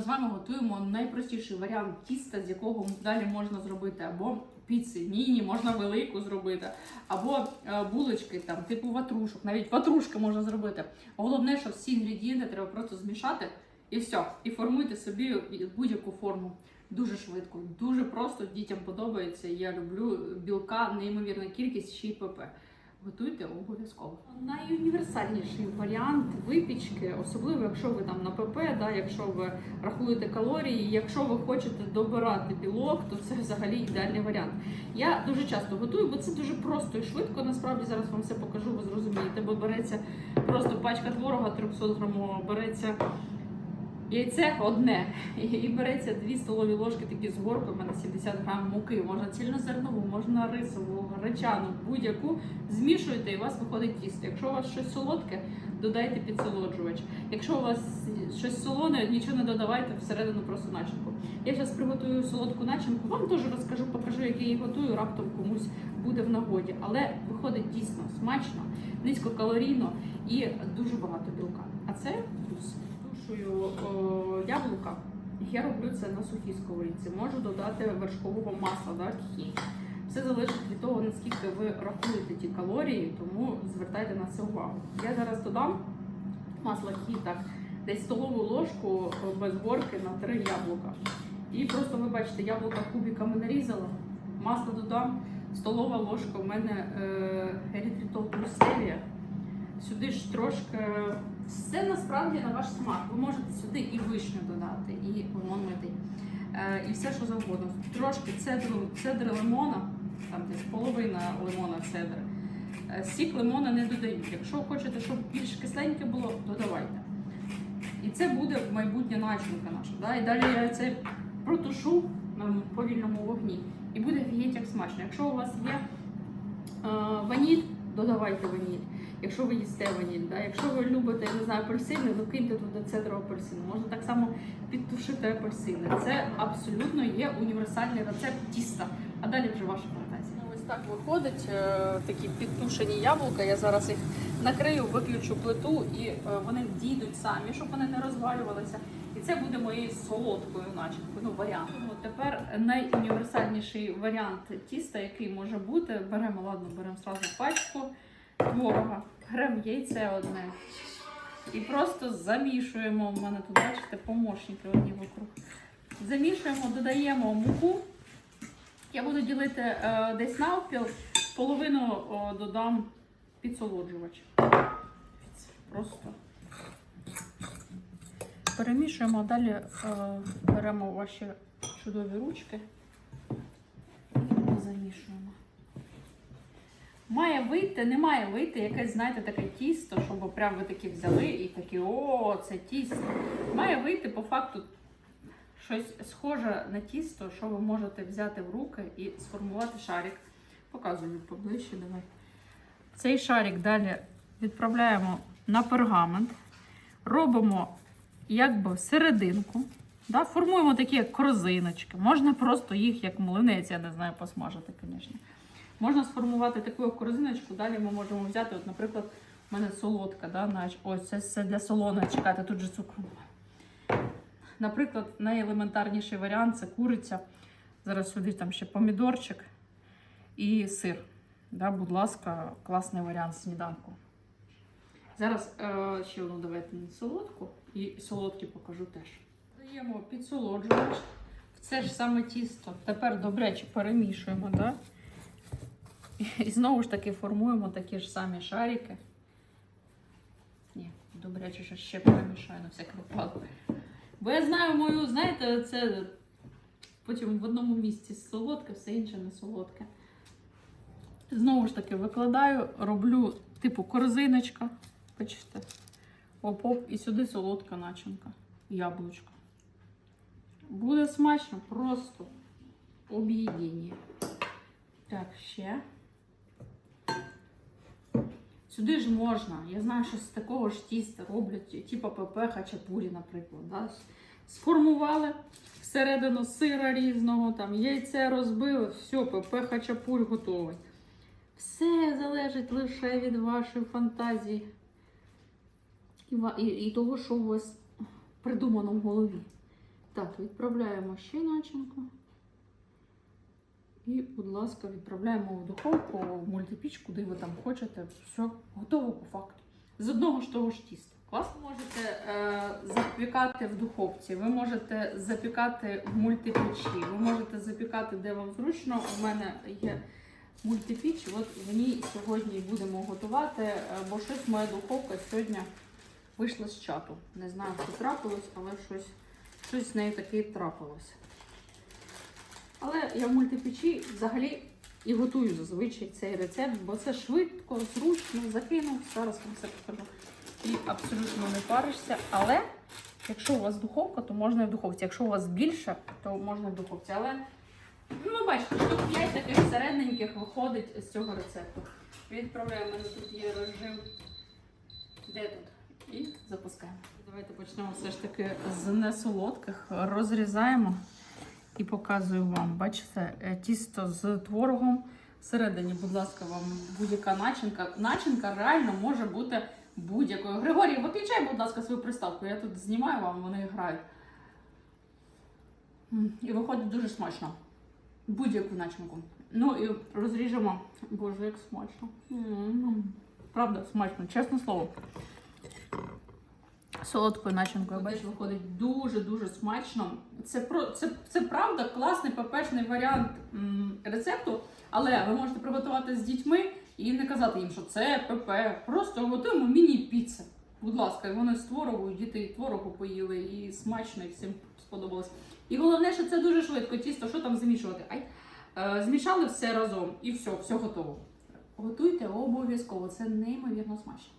З вами готуємо найпростіший варіант тіста, з якого далі можна зробити або піци міні, можна велику зробити, або е, булочки там, типу ватрушок, навіть ватрушки можна зробити. Головне, що всі інгредієнти треба просто змішати і все. І формуйте собі будь-яку форму. Дуже швидко, дуже просто, дітям подобається. Я люблю білка, неймовірна кількість, ще й ПП. Готуйте обов'язково. Найуніверсальніший варіант випічки, особливо якщо ви там на ПП, да, якщо ви рахуєте калорії, якщо ви хочете добирати білок, то це взагалі ідеальний варіант. Я дуже часто готую, бо це дуже просто і швидко. Насправді зараз вам все покажу, ви зрозумієте, бо береться просто пачка творога 300 грамова, береться Яйце одне і береться 2 столові ложки такі з горкою, у мене 70 грам муки, можна цільнозернову, можна рисову, гречану, будь-яку. Змішуєте і у вас виходить тісто. Якщо у вас щось солодке, додайте підсолоджувач. Якщо у вас щось солоне, нічого не додавайте, всередину просто начинку. Я зараз приготую солодку начинку, вам теж розкажу, покажу, як я її готую, раптом комусь буде в нагоді. Але виходить дійсно смачно, низькокалорійно і дуже багато білка. А це плюс тушую о, яблука. Я роблю це на сухій сковорідці. Можу додати вершкового масла, да, хі. Все залежить від того, наскільки ви рахуєте ті калорії, тому звертайте на це увагу. Я зараз додам масло хі, так, десь столову ложку е, без горки на три яблука. І просто ви бачите, яблука кубиками нарізала, масло додам, столова ложка у мене е, ерітритол плюс стевія. Сюди ж трошки все насправді на ваш смак. Ви можете сюди і вишню додати, і лимон митий, е, і все, що завгодно. Трошки цедру, цедри лимона, там десь половина лимона цедри. Е, Сік лимона не додають. Якщо хочете, щоб більш кисленьке було, додавайте. І це буде майбутня начинка наша. Да? І далі я це протушу на повільному вогні. І буде геть як смачно. Якщо у вас є е, ваніль, додавайте ваніль. Якщо ви їсте ваніль, да? якщо ви любите, я не знаю, апельсини, ну киньте туди цедру апельсину. Можна так само підтушити апельсини. Це абсолютно є універсальний рецепт тіста. А далі вже ваша так виходить е, такі підтушені яблука. Я зараз їх накрию, виключу плиту і е, вони дійдуть самі, щоб вони не розвалювалися. І це буде моєю солодкою начинкою, ну варіантом. Ну, тепер найуніверсальніший варіант тіста, який може бути. Беремо, ладно, беремо сразу пачку творога, беремо яйце одне. І просто замішуємо. У мене тут, бачите, помощники одні вокруг. Замішуємо, додаємо муку. Я буду ділити е, десь навпіл, половину о, додам підсолоджувач. Просто перемішуємо, далі е, беремо ваші чудові ручки і замішуємо. Має вийти, не має вийти якесь, знаєте, таке тісто, щоб прям ви такі взяли і такі, о, це тісто. Має вийти по факту щось схоже на тісто, що ви можете взяти в руки і сформувати шарик. Показую поближче, давай. Цей шарик далі відправляємо на пергамент, робимо якби серединку. Да? Формуємо такі корзиночки. Можна просто їх, як млинець, я не знаю, посмажити, звісно. Можна сформувати таку корзиночку, далі ми можемо взяти, от, наприклад, у мене солодка, да, ось це для солоної, чекайте, тут же цукру немає. Наприклад, найелементарніший варіант це куриця. Зараз сюди там ще помідорчик і сир. Да, будь ласка, класний варіант сніданку. Зараз е, ще одну давайте на солодку і солодкі покажу теж. Даємо підсолоджувач в це ж саме тісто. Тепер добряче перемішуємо. Да? І знову ж таки формуємо такі ж самі шарики. Ні, добряче ще перемішаю на всяк випадок. Бо я знаю мою, знаєте, це потім в одному місці солодке, все інше не солодке. Знову ж таки, викладаю, роблю типу корзиночка. Бачите? Оп-оп, і сюди солодка начинка. Яблучко. Буде смачно, просто об'єднання. Так, ще. Сюди ж можна. Я знаю, що з такого ж тіста роблять, типу ПП хачапурі, наприклад. Да? Сформували всередину сира різного, там яйце розбили, все, ПП хачапурі готовий. Все залежить лише від вашої фантазії і, і, і того, що у вас придумано в голові. Так, відправляємо ще начинку. І, будь ласка, відправляємо в духовку, в мультипіч, куди ви там хочете. Все готово по факту. З одного ж того ж тіста. Клас можете е, запікати в духовці, ви можете запікати в мультипічі, ви можете запікати де вам зручно. У мене є мультипіч, от в ній сьогодні будемо готувати, е, бо щось моя духовка сьогодні вийшла з чату. Не знаю, що трапилось, але щось, щось з нею таке трапилось. Але я в мультипечі взагалі і готую зазвичай цей рецепт, бо це швидко, зручно, закинув. Зараз вам все покажу. І абсолютно не паришся. Але якщо у вас духовка, то можна і в духовці. Якщо у вас більше, то можна і в духовці. Але ну, бачите, штук 5 таких середненьких виходить з цього рецепту. Відправляємо, тут є режим. Де тут? І запускаємо. Давайте почнемо все ж таки з несолодких. Розрізаємо і показую вам. Бачите, е, тісто з творогом. Всередині, будь ласка, вам будь-яка начинка. Начинка реально може бути будь-якою. Григорій, виключай, будь ласка, свою приставку. Я тут знімаю вам, вони грають. І виходить дуже смачно. Будь-яку начинку. Ну і розріжемо. Боже, як смачно. Правда, смачно, чесне слово. Солодкою начинкою, бачиш, виходить дуже-дуже смачно. Це, це, це правда класний пепечний варіант м, рецепту, але ви можете приготувати з дітьми і не казати їм, що це ПП. Просто готуємо міні-піци. Будь ласка, і вони з творогу, діти і творогу поїли, і смачно, і всім сподобалось. І головне, що це дуже швидко. Тісто, що там замішувати? Ай, е, змішали все разом і все, все готово. Готуйте обов'язково, це неймовірно смачно.